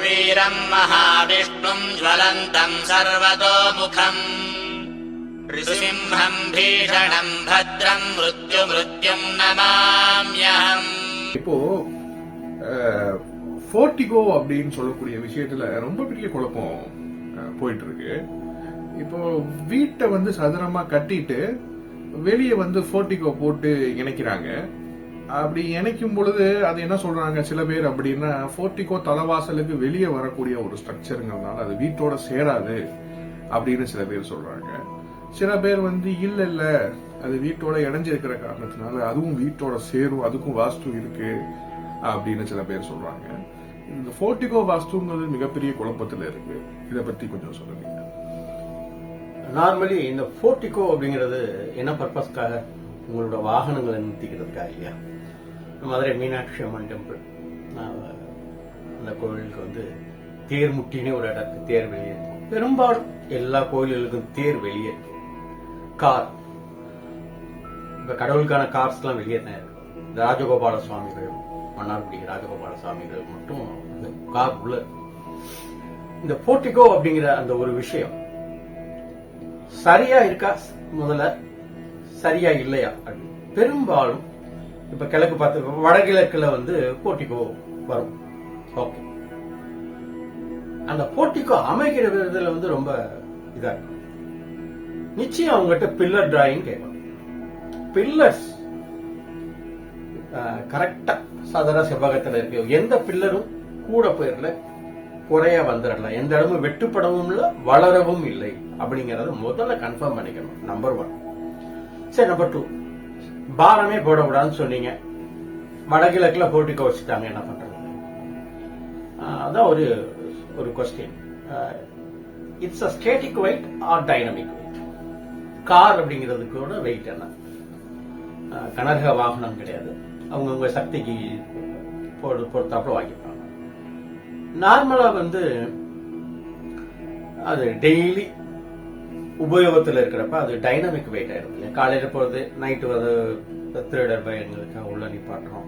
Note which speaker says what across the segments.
Speaker 1: वीरम् महाविष्णुम् ज्वलन्तम् सर्वतोमुखम् ऋषिसिंहम् भीषणम् भद्रम् मृत्युमृत्युम् नमाम्यहम्
Speaker 2: இப்போ ஃபோர்டிகோ அப்படின்னு சொல்லக்கூடிய விஷயத்துல ரொம்ப பெரிய குழப்பம் அஹ், போயிட்டு இருக்கு இப்போ வீட்டை வந்து சதுரமா கட்டிட்டு வெளியே வந்து ஃபோர்டிகோ போட்டு இணைக்கிறாங்க அப்படி இணைக்கும் பொழுது அது என்ன சொல்றாங்க? சில பேர் அப்படின்னா ஃபோர்டிகோ தலைவாசலுக்கு வெளியே வரக்கூடிய ஒரு ஸ்ட்ரக்சருங்கிறதுனால அது வீட்டோட சேராது அப்படின்னு சில பேர் சொல்றாங்க. சில பேர் வந்து இல்ல இல்ல அது வீட்டோட இணைஞ்சிருக்கிற காரணத்தினால அதுவும் வீட்டோட சேரும் அதுக்கும் வாஸ்து இருக்கு அப்படின்னு சில பேர் சொல்றாங்க. இந்த ஃபோர்டிகோ வாஸ்துங்கிறது மிகப்பெரிய குழப்பத்துல இருக்கு. இதை பத்தி கொஞ்சம் சொல்லுங்க.
Speaker 3: நார்மலி இந்த போர்ட்டிகோ அப்படிங்கிறது என்ன பர்பஸ்க்காக உங்களோட வாகனங்களை நிறுத்திக்கிறதுக்காக இல்லையா? மதுரை மீனாட்சி அம்மன் டெம்பிள் அந்த கோவிலுக்கு வந்து தேர் முட்டினே ஒரு இடத்துக்கு தேர் வெளியே இருக்கும் பெரும்பாலும் எல்லா கோயில்களுக்கும் தேர் வெளியே இருக்கும் கார் இப்போ கடவுளுக்கான கார்ஸ்லாம் வெளியே தான் இருக்கும் இந்த ராஜகோபால சுவாமிகள் மன்னார்குடி ராஜகோபால சுவாமிகள் மட்டும் அந்த கார் உள்ள இந்த போர்ட்டிகோ அப்படிங்கிற அந்த ஒரு விஷயம் சரியா இருக்கா? முதல்ல சரியா இல்லையா? அப்படின்னு பெரும்பாலும் இப்ப கிழக்கு பார்த்து வடகிழக்குல வந்து போட்டிக்கோ வரும். ஓகே அந்த போட்டிக்கோ அமைக்கிற விதத்துல வந்து ரொம்ப இதா இருக்கும் நிச்சயம் அவங்ககிட்ட பில்லர் டிராயிங் கேட்கணும். பில்லர்ஸ் கரெக்டா சாதாரண செவ்வகத்துல இருக்கு. எந்த பில்லரும் கூட போயிடல குறைய வந்துடல எந்த இடமும் வெட்டுப்படவும் இல்லை வளரவும் இல்லை. அப்படிங்கறத முதல்ல கன்ஃபார்ம் பண்ணிக்கணும் நம்பர் ஒன் சரி நம்பர் டூ பாரமே போடக்கூடாதுன்னு சொன்னீங்க. வடகிழக்குல போட்டிக்க வச்சுட்டாங்க என்ன பண்றது? அதான் ஒரு ஒரு question it's a static weight or dynamic weight car அப்படிங்கிறதுக்கோட weight என்ன? கனரக வாகனம் கிடையாது. அவங்கவுங்க சக்திக்கு போடு பொறுத்தாப்புல வாங்கிப்பாங்க. நார்மலாக வந்து அது டெய்லி உபயோகத்தில் இருக்கிறப்ப அது டைனமிக் வெயிட் ஆயிடும் இல்லையா? காலையில் போறது நைட்டு வந்து திருடர் பயங்களுக்காக உள்ள நிப்பாட்டுறோம்.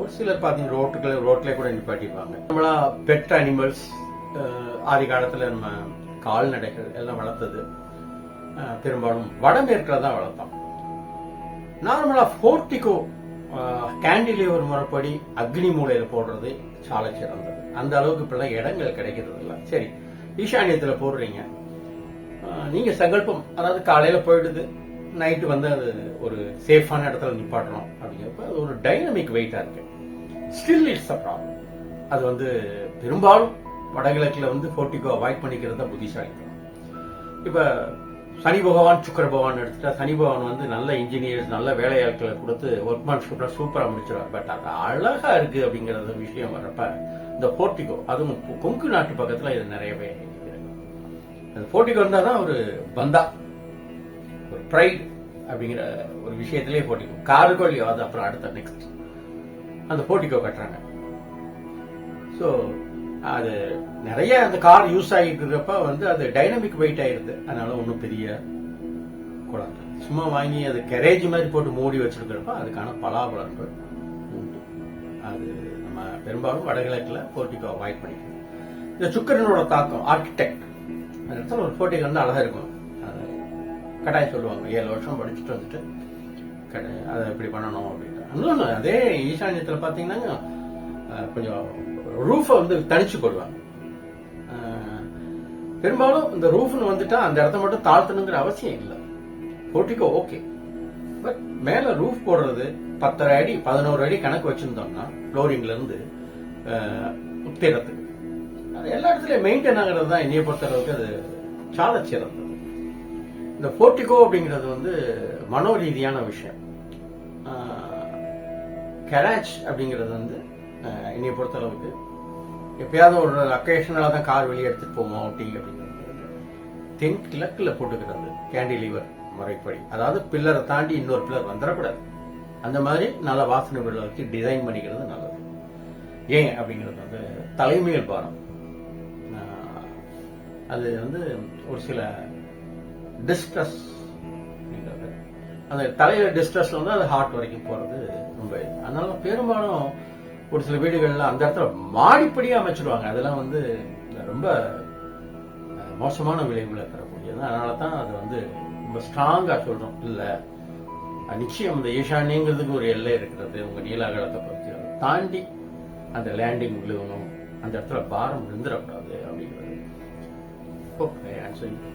Speaker 3: ஒரு சிலர் பார்த்தீங்கன்னா ரோட்டுக்குள்ள ரோட்ல கூட நிப்பாட்டிப்பாங்க. நம்மளா பெட் அனிமல்ஸ் ஆதி காலத்துல நம்ம கால்நடைகள் எல்லாம் வளர்த்தது. பெரும்பாலும் வடமேற்கில் தான் வளர்த்தோம் நார்மலா ஃபோர்டிகோ கேண்டிலேவர் முறைப்படி அக்னி மூலையில் போடுறது சாலை சிறந்தது. அந்த அளவுக்கு இப்பெல்லாம் இடங்கள் கிடைக்கிறது இல்லை சரி ஈசானியத்தில் போடுறீங்க. நீங்கள் நீங்க சங்கல்பம். அதாவது காலையில போயிடுது நைட்டு வந்து அது ஒரு சேஃபான இடத்துல நிப்பாட்டுறோம் அப்படிங்கிறப்ப அது ஒரு டைனமிக் வெயிட்டாக இருக்கு. ஸ்டில் இட்ஸ் அ ப்ராப்ளம் அது வந்து பெரும்பாலும் வடகிழக்கில் வந்து ஃபோர்ட்டிகோ அவாய்ட் பண்ணிக்கிறது தான் புத்திசாலித்தனம். இப்போ சனி பகவான் சுக்கர பகவான் எடுத்துட்டா சனி பகவான் வந்து நல்ல இன்ஜினியர்ஸ் நல்ல வேலையாட்களை கொடுத்து ஒர்க்மேன்ஷிப்ல சூப்பராக முடிச்சிருவார். பட் அது அழகாக இருக்குது அப்படிங்கிறது விஷயம் வர்றப்ப இந்த போர்ட்டிகோ அதுவும் கொங்கு நாட்டு பக்கத்தில் இது நிறையவே அந்த போட்டிக்கு வந்தாதான் ஒரு பந்தா ஒரு ப்ரைட் அப்படிங்கிற ஒரு விஷயத்திலே போட்டிக்கோ காருக்கோ இல்லையோ அது அப்புறம் அடுத்த நெக்ஸ்ட் அந்த போட்டிக்கோ கட்டுறாங்க. ஸோ அது நிறைய அந்த கார் யூஸ் ஆகிக்கிறப்ப வந்து அது டைனமிக் வெயிட் ஆயிருது. அதனால ஒன்றும் பெரிய குழந்தை சும்மா வாங்கி அது கரேஜ் மாதிரி போட்டு மூடி வச்சிருக்கிறப்ப அதுக்கான பலாபலன்கள் உண்டு. அது நம்ம பெரும்பாலும் வடகிழக்கில் போர்ட்டிக்கோ அவாய்ட் பண்ணிக்கணும். இந்த சுக்கரனோட தாக்கம் ஆர்கிடெக்ட் அந்த இடத்துல ஒரு போட்டிக்கு வந்து அழகாக இருக்கும். அது கட்டாயம் சொல்லுவாங்க. ஏழு வருஷம் படிச்சுட்டு வந்துட்டு கடை- அதை இப்படி பண்ணணும் அப்படின்ட்டு. இன்னொன்று அதே ஈசான்யத்தில் பார்த்தீங்கன்னா கொஞ்சம் ரூஃபை வந்து தனிச்சு போடுவாங்க. பெரும்பாலும் இந்த ரூஃப்னு வந்துட்டா அந்த இடத்த மட்டும் தாழ்த்தணுங்கிற அவசியம் இல்லை. Portico okay. பட் மேலே ரூஃப் போடுறது பத்தரை அடி பதினோரு அடி கணக்கு வச்சுருந்தோம்னா ஃப்ளோரிங்லேருந்து உத்திரத்துக்கு. எல்லா இடத்துலயும் மெயின்டைன் ஆகிறது தான் என்னைய பொறுத்தளவுக்கு அது சால சிறந்தது இந்த போர்டிகோ அப்படிங்கிறது வந்து மனோரீதியான விஷயம். கராச் அப்படிங்கிறது வந்து அஹ், என்னைய பொறுத்தளவுக்கு எப்பயாவது ஒரு அக்கேஷனால தான் கார் வெளியே எடுத்துட்டு போவோம் அப்படி அப்படிங்கிறது. தென் கிழக்கில் போட்டுக்கிறது கேண்டி லீவர் முறைப்படி. அதாவது பில்லரை தாண்டி இன்னொரு பில்லர் வந்துடக்கூடாது. அந்த மாதிரி நல்ல வாசனை பில்லர் வச்சு டிசைன் பண்ணிக்கிறது நல்லது. ஏன் அப்படிங்கிறது வந்து தலைமையில் பாரம். அது வந்து ஒரு சில டிஸ்ட்ரெஸ் அந்த தலையில டிஸ்ட்ரெஸ் வந்து அது ஹார்ட் வரைக்கும் போறது ரொம்ப அதனால பெரும்பாலும் ஒரு சில வீடுகள்ல அந்த இடத்துல மாடிப்படியே அமைச்சிருவாங்க. அதெல்லாம் வந்து ரொம்ப மோசமான விளைவுகளை தரக்கூடியது. அதனால தான் அது வந்து ரொம்ப ஸ்ட்ராங்கா சொல்றோம். இல்ல நிச்சயம் இந்த ஈஷானியங்கிறதுக்கு ஒரு எல்லை இருக்கிறது. உங்க நீலாகலத்தை பத்தி தாண்டி அந்த லேண்டிங் விழுகணும் அந்த இடத்துல பாரம் விழுந்துடக்கூடாது அப்படிங்கிறது. Okay answer